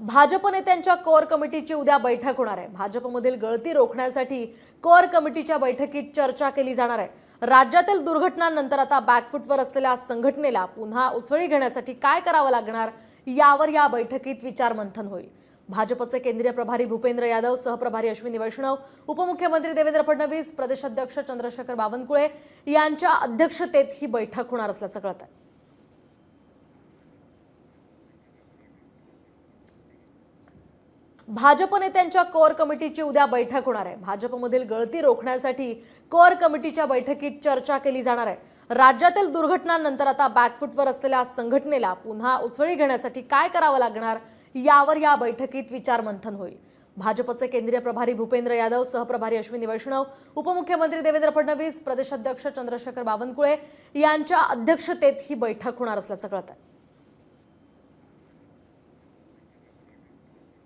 भाजप नेत्यांच्या कोर कमिटीची उद्या बैठक होणार आहे. भाजपमधील गळती रोखण्यासाठी कोअर कमिटीच्या बैठकीत चर्चा केली जाणार आहे. राज्यातील दुर्घटनांनंतर आता बॅकफुटवर असलेल्या संघटनेला पुन्हा उसळी घेण्यासाठी काय करावं लागणार यावर या बैठकीत विचारमंथन होईल. भाजपचे केंद्रीय प्रभारी भूपेंद्र यादव सहप्रभारी अश्विनी वैष्णव उपमुख्यमंत्री देवेंद्र फडणवीस प्रदेशाध्यक्ष चंद्रशेखर बावनकुळे यांच्या अध्यक्षतेत ही बैठक होणार असल्याचं कळत आहे भाजप नेत्यांच्या कोर कमिटीची उद्या बैठक होणार आहे. भाजपमधील गळती रोखण्यासाठी कोर कमिटीच्या बैठकीत चर्चा केली जाणार आहे. राज्यातील दुर्घटनांनंतर आता बॅकफुटवर असलेल्या संघटनेला पुन्हा उसळी घेण्यासाठी काय करावं लागणार यावर या बैठकीत विचारमंथन होईल. भाजपचे केंद्रीय प्रभारी भूपेंद्र यादव सहप्रभारी अश्विनी वैष्णव उपमुख्यमंत्री देवेंद्र फडणवीस प्रदेशाध्यक्ष चंद्रशेखर बावनकुळे यांच्या अध्यक्षतेत ही बैठक होणार असल्याचं कळत आहे